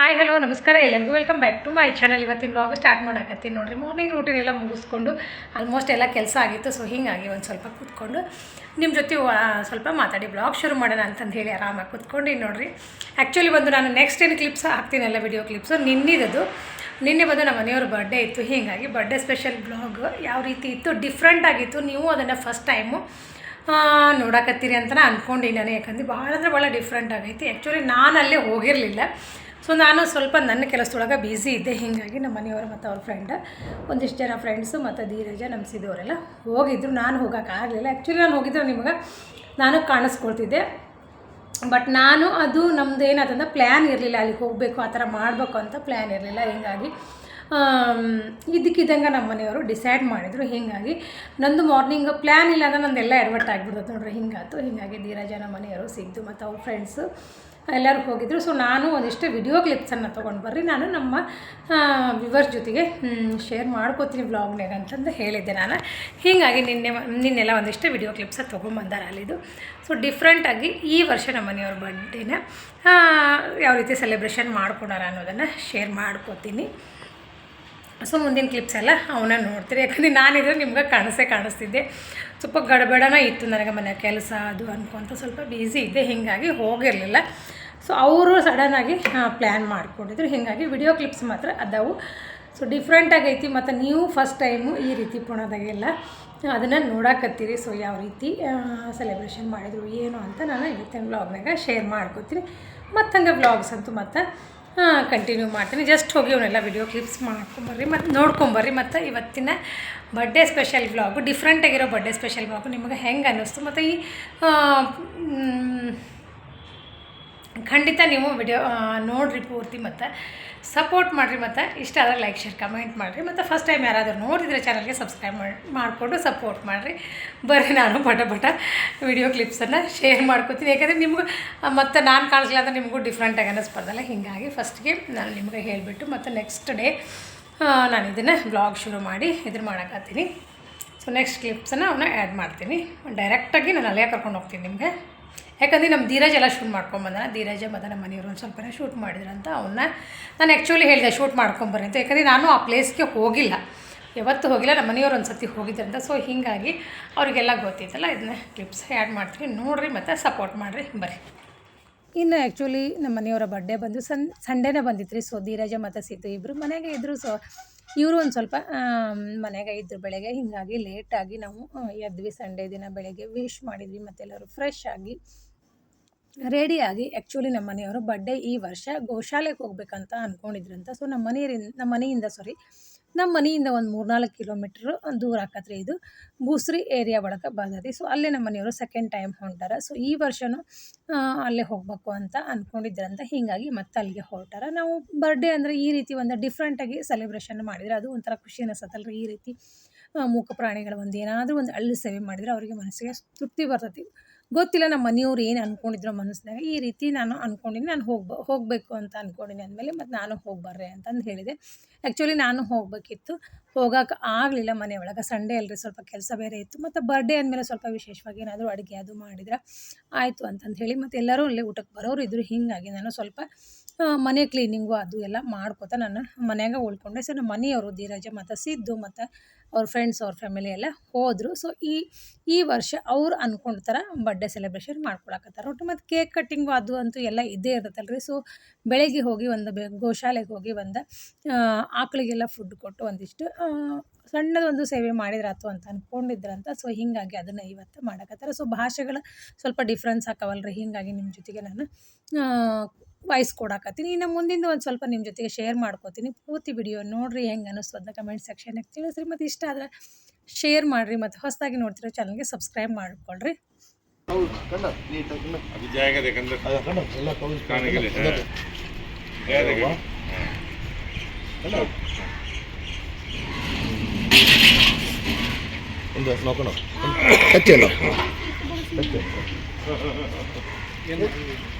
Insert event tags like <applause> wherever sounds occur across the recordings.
Hi hello ನಮಸ್ಕಾರ. ಎಲ್ಲರಿಗೂ welcome back to my channel ಇವತ್ತಿನ ಬ್ಲಾಗ್ ಸ್ಟಾರ್ಟ್ ಮಾಡಕತ್ತೀನಿ ನೋಡಿರಿ. ಮಾರ್ನಿಂಗ್ ರೂಟೀನ್ ಎಲ್ಲ ಮುಗಿಸ್ಕೊಂಡು ಆಲ್ಮೋಸ್ಟ್ ಎಲ್ಲ ಕೆಲಸ ಆಗಿತ್ತು ಸೊ ಹೀಗಾಗಿ ಒಂದು ಸ್ವಲ್ಪ ಕೂತ್ಕೊಂಡು ನಿಮ್ಮ ಜೊತೆ ಸ್ವಲ್ಪ ಮಾತಾಡಿ ಬ್ಲಾಗ್ ಶುರು ಮಾಡೋಣ ಅಂತಂದು ಹೇಳಿ ಆರಾಮಾಗಿ ಕೂತ್ಕೊಂಡು ನೋಡಿರಿ. ಆ್ಯಕ್ಚುಲಿ ಬಂದು ನಾನು ನೆಕ್ಸ್ಟ್ ಏನು ಕ್ಲಿಪ್ಸ್ ಹಾಕ್ತೀನಲ್ಲ ವಿಡಿಯೋ ಕ್ಲಿಪ್ಸು ನಿನ್ನಿದ್ದು. ನಿನ್ನೆ ಬಂದು ನಮ್ಮ ಮನೆಯವ್ರ ಬರ್ಡೆ ಇತ್ತು. ಹೀಗಾಗಿ ಬರ್ಡೆ ಸ್ಪೆಷಲ್ ಬ್ಲಾಗ್ ಯಾವ ರೀತಿ ಇತ್ತು ಡಿಫ್ರೆಂಟ್ ಆಗಿತ್ತು. ನೀವು ಅದನ್ನು ಫಸ್ಟ್ ಟೈಮು ನೋಡಕತ್ತೀರಿ ಅಂತ ಅಂದ್ಕೊಂಡಿ ನಾನು. ಯಾಕಂದ್ರೆ ಭಾಳ ಅಂದ್ರೆ ಭಾಳ ಡಿಫ್ರೆಂಟ್ ಆಗೈತಿ. ಆ್ಯಕ್ಚುಲಿ ನಾನು ಅಲ್ಲೇ ಹೋಗಿರಲಿಲ್ಲ. ಸೊ ನಾನು ಸ್ವಲ್ಪ ನನ್ನ ಕೆಲಸದೊಳಗೆ ಬ್ಯುಸಿ ಇದ್ದೆ. ಹೀಗಾಗಿ ನಮ್ಮ ಮನೆಯವರು ಮತ್ತು ಅವ್ರ ಫ್ರೆಂಡ್ ಒಂದಿಷ್ಟು ಜನ ಫ್ರೆಂಡ್ಸು ಮತ್ತು ಧೀರಜ ನಮ್ಮ ಸಿದ್ದವರೆಲ್ಲ ಹೋಗಿದ್ರು. ನಾನು ಹೋಗೋಕ್ಕಾಗಲಿಲ್ಲ ಆ್ಯಕ್ಚುಲಿ ನಾನು ಹೋಗಿದ್ರೆ ನಿಮಗೆ ನಾನು ಕಾಣಿಸ್ಕೊಳ್ತಿದ್ದೆ. ಬಟ್ ನಾನು ಅದು ನಮ್ಮದು ಏನಾದಂದ್ರೆ ಪ್ಲ್ಯಾನ್ ಇರಲಿಲ್ಲ. ಅಲ್ಲಿಗೆ ಹೋಗಬೇಕು, ಆ ಥರ ಮಾಡಬೇಕು ಅಂತ ಪ್ಲ್ಯಾನ್ ಇರಲಿಲ್ಲ. ಹೀಗಾಗಿ ಇದಕ್ಕಿದ್ದಂಗೆ ನಮ್ಮ ಮನೆಯವರು ಡಿಸೈಡ್ ಮಾಡಿದರು. ಹೀಗಾಗಿ ನಂದು ಮಾರ್ನಿಂಗ್ ಪ್ಲ್ಯಾನ್ ಇಲ್ಲ ಅಂದ್ರೆ ನಂದೆಲ್ಲ ಎಡ್ವರ್ಟ್ ನೋಡ್ರಿ. ಹಿಂಗಾತು ಹೀಗಾಗಿ ಧೀರಜ ನಮ್ಮ ಮನೆಯವರು ಸಿದ್ದು ಮತ್ತು ಅವ್ರ ಫ್ರೆಂಡ್ಸು ಎಲ್ಲರೂ ಹೋಗಿದ್ರು. ಸೊ ನಾನು ಒಂದಿಷ್ಟು ವಿಡಿಯೋ ಕ್ಲಿಪ್ಸನ್ನು ತೊಗೊಂಡು ಬರ್ರಿ. ನಾನು ನಮ್ಮ ವಿವರ್ಸ್ ಜೊತೆಗೆ ಶೇರ್ ಮಾಡ್ಕೋತೀನಿ ಬ್ಲಾಗ್ನಾಗ ಅಂತಂದು ಹೇಳಿದ್ದೆ ನಾನು. ಹೀಗಾಗಿ ನಿನ್ನೆ ನಿನ್ನೆಲ್ಲ ಒಂದಿಷ್ಟು ವಿಡಿಯೋ ಕ್ಲಿಪ್ಸ ತೊಗೊಂಬಂದಾರ ಅಲ್ಲಿದು. ಸೊ ಡಿಫ್ರೆಂಟಾಗಿ ಈ ವರ್ಷ ನಮ್ಮ ಮನೆಯವ್ರ ಬರ್ಡೇನ ಯಾವ ರೀತಿ ಸೆಲೆಬ್ರೇಷನ್ ಮಾಡ್ಕೊಳಾರ ಅನ್ನೋದನ್ನು ಶೇರ್ ಮಾಡ್ಕೋತೀನಿ. ಸೊ ಮುಂದಿನ ಕ್ಲಿಪ್ಸ್ ಎಲ್ಲ ಅವನ್ನ ನೋಡ್ತೀರಿ. ಯಾಕಂದ್ರೆ ನಾನಿದ್ರೆ ನಿಮ್ಗೆ ಕಾಣಿಸೇ ಕಾಣಿಸ್ತಿದ್ದೆ. ಸ್ವಲ್ಪ ಗಡಬಡನ ಇತ್ತು ನನಗೆ ಮನೆ ಕೆಲಸ ಅದು ಅನ್ಕೊಂತ ಸ್ವಲ್ಪ ಬ್ಯುಸಿ ಇದ್ದೆ. ಹೀಗಾಗಿ ಹೋಗಿರಲಿಲ್ಲ. ಸೊ ಅವರು ಸಡನ್ನಾಗಿ ಪ್ಲ್ಯಾನ್ ಮಾಡ್ಕೊಂಡಿದ್ರು. ಹೀಗಾಗಿ ವಿಡಿಯೋ ಕ್ಲಿಪ್ಸ್ ಮಾತ್ರ ಅದಾವು. ಸೊ ಡಿಫ್ರೆಂಟಾಗಿ ಐತಿ, ಮತ್ತು ನೀವು ಫಸ್ಟ್ ಟೈಮು ಈ ರೀತಿ ಪುಣದಾಗೆಲ್ಲ ಅದನ್ನು ನೋಡಾಕತ್ತೀರಿ. ಸೊ ಯಾವ ರೀತಿ ಸೆಲೆಬ್ರೇಷನ್ ಮಾಡಿದರು, ಏನು ಅಂತ ನಾನು ಇವತ್ತಿನ ಬ್ಲಾಗ್ನಾಗ ಶೇರ್ ಮಾಡ್ಕೊತೀನಿ. ಮತ್ತು ಹಂಗೆ ವ್ಲಾಗ್ಸ್ ಅಂತೂ ಮತ್ತು ಕಂಟಿನ್ಯೂ ಮಾಡ್ತೀನಿ. ಜಸ್ಟ್ ಹೋಗಿ ಅವನ್ನೆಲ್ಲ ವಿಡಿಯೋ ಕ್ಲಿಪ್ಸ್ ಮಾಡ್ಕೊಂಬರ್ರಿ, ಮತ್ತು ನೋಡ್ಕೊಂಬರ್ರಿ. ಮತ್ತು ಇವತ್ತಿನ ಬರ್ಡೇ ಸ್ಪೆಷಲ್ ಬ್ಲಾಗು ಡಿಫ್ರೆಂಟಾಗಿರೋ ಬರ್ಡೇ ಸ್ಪೆಷಲ್ ವ್ಲಾಗು ನಿಮಗೆ ಹೆಂಗೆ ಅನ್ನಿಸ್ತು? ಮತ್ತು ಈ ಖಂಡಿತ ನೀವು ವಿಡಿಯೋ ನೋಡಿರಿ ಪೂರ್ತಿ ಮತ್ತು. ಸಪೋರ್ಟ್ ಮಾಡಿರಿ ಮತ್ತು. ಇಷ್ಟ ಆದರೆ ಲೈಕ್ ಶೇರ್ ಕಮೆಂಟ್ ಮಾಡಿರಿ. ಮತ್ತು ಫಸ್ಟ್ ಟೈಮ್ ಯಾರಾದರೂ ನೋಡಿದರೆ ಚಾನಲ್ಗೆ ಸಬ್ಸ್ಕ್ರೈಬ್ ಮಾಡಿ, ಮಾಡಿಕೊಂಡು ಸಪೋರ್ಟ್ ಮಾಡಿರಿ. ಬರ್ರಿ ನಾನು ಪಟ ಪಟ ವಿಡಿಯೋ ಕ್ಲಿಪ್ಸನ್ನು ಶೇರ್ ಮಾಡ್ಕೊತೀನಿ. ಯಾಕಂದರೆ ನಿಮಗೂ, ಮತ್ತು ನಾನು ಕಾಣಿಸಲಿಲ್ಲ ಅಂದರೆ ನಿಮಗೂ ಡಿಫ್ರೆಂಟಾಗಿ ಅನ್ನಿಸ್ಬಾರ್ದಲ್ಲ ಹೀಗಾಗಿ ಫಸ್ಟ್ಗೆ ನಾನು ನಿಮಗೆ ಹೇಳಿಬಿಟ್ಟು ಮತ್ತು ನೆಕ್ಸ್ಟ್ ಡೇ ನಾನು ಇದನ್ನು ಬ್ಲಾಗ್ ಶುರು ಮಾಡಿ ಇದನ್ನು ಮಾಡೋಕ್ಕಾಗ್ತೀನಿ ಸೊ ನೆಕ್ಸ್ಟ್ ಕ್ಲಿಪ್ಸನ್ನು ಅವನ್ನ ಆ್ಯಡ್ ಮಾಡ್ತೀನಿ. ಡೈರೆಕ್ಟಾಗಿ ನಾನು ಅಲ್ಲೇ ಕರ್ಕೊಂಡು ಹೋಗ್ತೀನಿ ನಿಮಗೆ. ಯಾಕಂದ್ರೆ ನಮ್ಮ ಧೀರಜ್ ಎಲ್ಲ ಶೂಟ್ ಮಾಡ್ಕೊಂಬಂದ ಧೀರಜ ಮತ್ತು ನಮ್ಮ ಮನೆಯವರು ಒಂದು ಸ್ವಲ್ಪ ಶೂಟ್ ಮಾಡಿದ್ರಂತ ಅವನ್ನ ನಾನು ಆ್ಯಕ್ಚುಲಿ ಹೇಳಿದೆ ಶೂಟ್ ಮಾಡ್ಕೊಂಬರಿ ಅಂತ. ಯಾಕಂದರೆ ನಾನು ಆ ಪ್ಲೇಸ್ಗೆ ಹೋಗಿಲ್ಲ. ಯಾವತ್ತು ಹೋಗಿಲ್ಲ ನಮ್ಮ ಮನೆಯವ್ರು ಒಂದು ಸತಿ ಹೋಗಿದ್ರಂತ. ಸೊ ಹೀಗಾಗಿ ಅವರಿಗೆಲ್ಲ ಗೊತ್ತಿತ್ತಲ್ಲ, ಇದನ್ನ ಕ್ಲಿಪ್ಸ್ ಆ್ಯಡ್ ಮಾಡ್ತೀನಿ ನೋಡಿರಿ ಮತ್ತು ಸಪೋರ್ಟ್ ಮಾಡಿರಿ, ಬರ್ರಿ. ಇನ್ನು ಆ್ಯಕ್ಚುಲಿ ನಮ್ಮ ಮನೆಯವರ ಬರ್ಡೇ ಬಂದು ಸನ್ ಸಂಡೇನೇ ಬಂದಿತ್ತು ರೀ ಸೊ ಧೀರಜ ಮತ್ತು ಸೀತು ಇಬ್ಬರು ಮನೆಗೆ ಇದ್ದರು ಸೊ ಇವರು ಒಂದು ಸ್ವಲ್ಪ ಮನೆಗೆ ಇದ್ದರು ಬೆಳಗ್ಗೆ. ಹೀಗಾಗಿ ಲೇಟಾಗಿ ನಾವು ಎದ್ವಿ. ಸಂಡೇ ದಿನ ಬೆಳಗ್ಗೆ ವಿಶ್ ಮಾಡಿದ್ವಿ. ಮತ್ತೆಲ್ಲರೂ ಫ್ರೆಶ್ ಆಗಿ ರೆಡಿಯಾಗಿ ಆ್ಯಕ್ಚುಲಿ ನಮ್ಮ ಮನೆಯವರು ಬರ್ಡೇ ಈ ವರ್ಷ ಗೋಶಾಲೆಗೆ ಹೋಗ್ಬೇಕಂತ ಅಂದ್ಕೊಂಡಿದ್ರಂತ ಸೊ ನಮ್ಮ ಮನೆಯಿಂದ ನಮ್ಮ ಮನೆಯಿಂದ ಸಾರಿ ನಮ್ಮ ಮನೆಯಿಂದ ಒಂದು ಮೂರ್ನಾಲ್ಕು ಕಿಲೋಮೀಟ್ರ್ ದೂರ ಆಕತ್ರಿ ಇದು ಬೂಸ್ರಿ ಏರಿಯಾ ಒಳಗೆ ಬರ್ತೈತಿ. ಸೊ ಅಲ್ಲೇ ನಮ್ಮ ಮನೆಯವರು ಸೆಕೆಂಡ್ ಟೈಮ್ ಹೊಂಟಾರ. ಸೊ ಈ ವರ್ಷವೂ ಅಲ್ಲೇ ಹೋಗಬೇಕು ಅಂತ ಅಂದ್ಕೊಂಡಿದ್ರಂತ ಹೀಗಾಗಿ ಮತ್ತೆ ಅಲ್ಲಿಗೆ ಹೊರಟಾರ. ನಾವು ಬರ್ಡೇ ಅಂದರೆ ಈ ರೀತಿ ಒಂದು ಡಿಫ್ರೆಂಟಾಗಿ ಸೆಲೆಬ್ರೇಷನ್ ಮಾಡಿದರೆ ಅದು ಒಂಥರ ಖುಷಿ ಅನಿಸತ್ತಲ್ರಿ ಈ ರೀತಿ ಮೂಕ ಪ್ರಾಣಿಗಳ ಒಂದು ಏನಾದರೂ ಒಂದು ಹಳ್ಳಿ ಸೇವೆ ಮಾಡಿದರೆ ಅವರಿಗೆ ಮನಸ್ಸಿಗೆ ತೃಪ್ತಿ ಬರ್ತೈತಿ. ಗೊತ್ತಿಲ್ಲ ನಮ್ಮ ಮನೆಯವ್ರು ಏನು ಅಂದ್ಕೊಂಡಿದ್ರು ಮನಸ್ಸಿನಾಗ. ಈ ರೀತಿ ನಾನು ಅಂದ್ಕೊಂಡಿನಿ ನಾನು ಹೋಗ್ಬ, ಹೋಗಬೇಕು ಅಂತ ಅಂದ್ಕೊಂಡಿನಿ ಅಂದಮೇಲೆ ಮತ್ತು ನಾನು ಹೋಗ್ಬರ್ರೆ ಅಂತಂದು ಹೇಳಿದೆ. ಆ್ಯಕ್ಚುಲಿ ನಾನು ಹೋಗಬೇಕಿತ್ತು. ಹೋಗೋಕೆ ಆಗಲಿಲ್ಲ ಮನೆ ಒಳಗೆ. ಸಂಡೇ ಅಲ್ರಿ ಸ್ವಲ್ಪ ಕೆಲಸ ಬೇರೆ ಇತ್ತು. ಮತ್ತು ಬರ್ಡೇ ಅಂದಮೇಲೆ ಸ್ವಲ್ಪ ವಿಶೇಷವಾಗಿ ಏನಾದರೂ ಅಡುಗೆ ಅದು ಮಾಡಿದ್ರೆ ಆಯಿತು ಅಂತಂದು ಹೇಳಿ ಮತ್ತು ಎಲ್ಲರೂ ಅಲ್ಲೇ ಊಟಕ್ಕೆ ಬರೋರು ಇದ್ದರು ಹೀಗಾಗಿ ನಾನು ಸ್ವಲ್ಪ ಮನೆ ಕ್ಲೀನಿಂಗು ಅದು ಎಲ್ಲ ಮಾಡ್ಕೋತ ನಾನು ಮನೆಯಾಗ ಉಳ್ಕೊಂಡೆ. ಸೊ ನಮ್ಮ ಮನೆಯವರು ಧೀರಜ ಮತ್ತು ಸಿದ್ದು ಮತ್ತು ಅವ್ರ ಫ್ರೆಂಡ್ಸ್ ಅವ್ರ ಫ್ಯಾಮಿಲಿ ಎಲ್ಲ ಹೋದರು. ಸೊ ಈ ಈ ವರ್ಷ ಅವ್ರು ಅಂದ್ಕೊಂಡ ಥರ ಬರ್ಡೇ ಸೆಲೆಬ್ರೇಷನ್ ಮಾಡ್ಕೊಳಕತ್ತಾರ. ಒಟ್ಟು ಮತ್ತು ಕೇಕ್ ಕಟ್ಟಿಂಗು ಅದು ಅಂತೂ ಎಲ್ಲ ಇದ್ದೇ ಇರ್ತೈತಲ್ಲ ರೀ ಸೊ ಬೆಳಗ್ಗೆ ಹೋಗಿ ಒಂದು ಬೆ, ಗೋಶಾಲೆಗೆ ಹೋಗಿ ಒಂದು ಆಕಳಿಗೆಲ್ಲ ಫುಡ್ ಕೊಟ್ಟು ಒಂದಿಷ್ಟು ಸಣ್ಣದೊಂದು ಸೇವೆ ಮಾಡಿದ್ರಾತು ಅಂತ ಅಂದ್ಕೊಂಡಿದ್ರಂತ ಸೊ ಹೀಗಾಗಿ ಅದನ್ನು ಇವತ್ತು ಮಾಡಕತ್ತಾರ. ಸೊ ಭಾಷೆಗಳ ಸ್ವಲ್ಪ ಡಿಫ್ರೆನ್ಸ್ ಹಾಕವಲ್ರಿ ಹೀಗಾಗಿ ನಿಮ್ಮ ಜೊತೆಗೆ ನಾನು ವಾಯ್ಸ್ ಕೊಡಾಕತ್ತೀನಿ ಇನ್ನು ಮುಂದಿಂದ ಒಂದು ಸ್ವಲ್ಪ ನಿಮ್ಮ ಜೊತೆಗೆ ಶೇರ್ ಮಾಡ್ಕೋತೀನಿ. ಪೂರ್ತಿ ವಿಡಿಯೋ ನೋಡಿರಿ ಹೆಂಗೆ ಅನ್ನಿಸ್ತು ಅದನ್ನ ಕಮೆಂಟ್ ಸೆಕ್ಷನ್ಗೆ ತಿಳಿಸ್ರಿ. ಮತ್ತು ಇಷ್ಟ ಆದ್ರೆ ಶೇರ್ ಮಾಡಿರಿ ಮತ್ತು ಹೊಸದಾಗಿ ನೋಡ್ತಿರೋ ಚಾನಲ್ಗೆ ಸಬ್ಸ್ಕ್ರೈಬ್ ಮಾಡ್ಕೊಳ್ರಿ. ಹೌದು <laughs>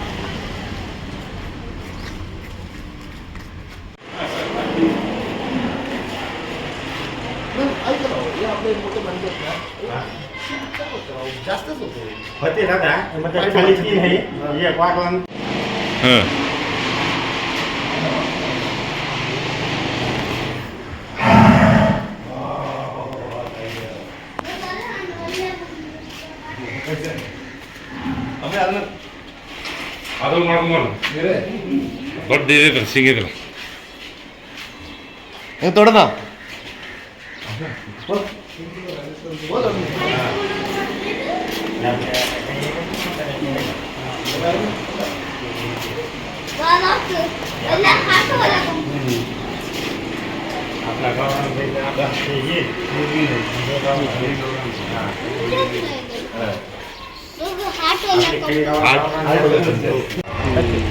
ಹೊತ್ತಿರದ ಮತ್ತೆ ಕಲಿತೀನಿ ಹೈ ಈಗ ವಾಗ್ಲನ್ ಹ್ಮ್ ಅದನ್ನು ಮಾಡ್ಕೊಂಡು ದೊಡ್ಡ ಇದೆ ಸಿಂಗಿದ್ರೆ ಹೆಂಗೆ ತೊಡದ Yeah.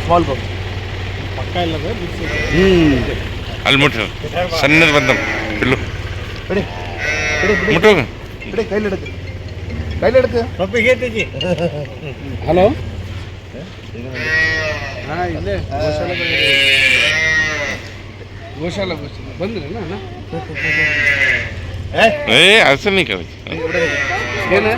ಸ್ಮಾಲ್ ಪಕ್ಕ ಅಲ್ಲಿ ಮುಟ್ಟು ಸಣ್ಣದು ಬಂದ ಬಿಲ್ಲು. ಬಿಡಿ ಬಿಡಿ ಕೈಲಿ ಹಿಡಿದು. കയ്യിലെടുക്ക് ಹಲೋ? ആ ಇಲ್ಲೇ. ಗೋಶಾಲ ಗೋಶಾಲ. ಬಂದ್ರಣ್ಣ ಅಣ್ಣ ಏ ಹಸನಿ ಕಳಿಸಿ ಏನು?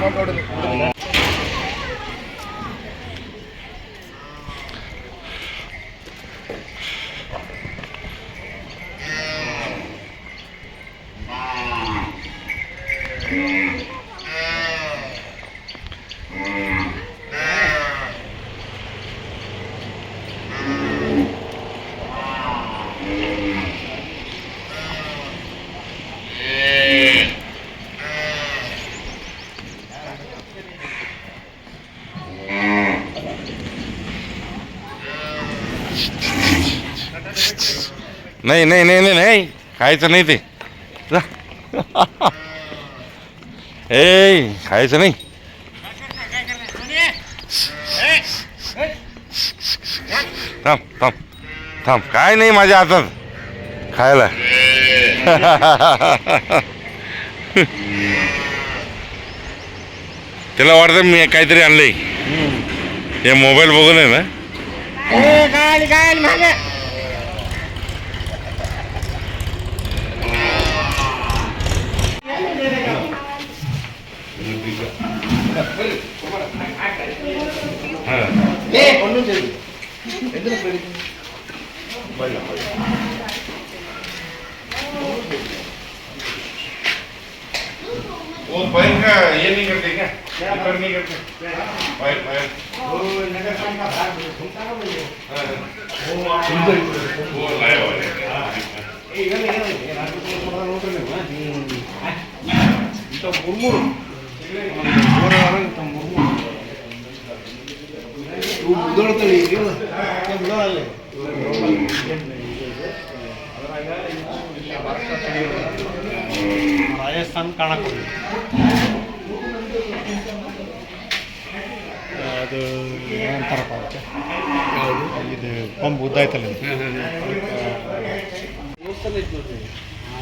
नाही नाही नाही नाही नाही. खायचं नाही ते. <laughs> ए खायचं नाही. थांब थांब थांब. काय नाही माझ्या हातात. खायला. <laughs> त्याला वाटतं मी काहीतरी आणलंय. हे मोबाईल बघून आहे ना? ఏ ఒన్నం చెయ్యి ఎందుకు పెరిగి మళ్ళీ वो बैंक का ये नहीं करते क्या रिफर नहीं करते फ़ाइल फ़ाइल वो नगर बैंक का भाग घूमता है वो वो लाया हुआ है इधर इधर राजू को थोड़ा रोक लेना ಇವು ಉದುಳ್ತವೆ ಈಗ. ಏ, ಉದುಳಲ್ಲ. ರಾಜಸ್ಥಾನ ಕಾಣಕ್ಕೆ ಅದು ಏನಂತಾರಪ್ಪ ಅದಕ್ಕೆ? ಇದು ಪಂಪ್ ಉದ್ದ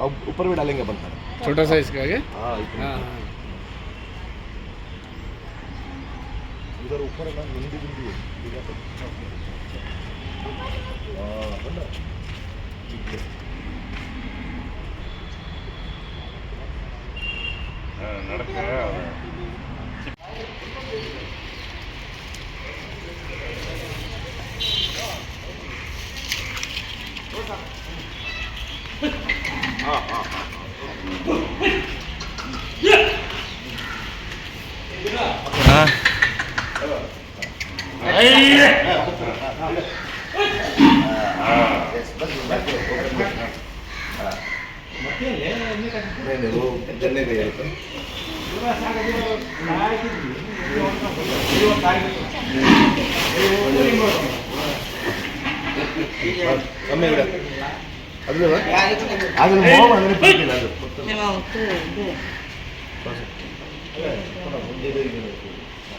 अब ऊपर भी डालेंगे अपन खाना छोटा साइज का है हाँ इतना। हाँ हाँ उधर ऊपर है ना हिंदी बिंदी है ठीक है हाँ, है ना? ठीक है। நடக்க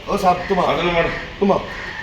ಓ ಸಾಬ್ ತುಮ ಅದನ್ನು ಮಾಡು ತುಮ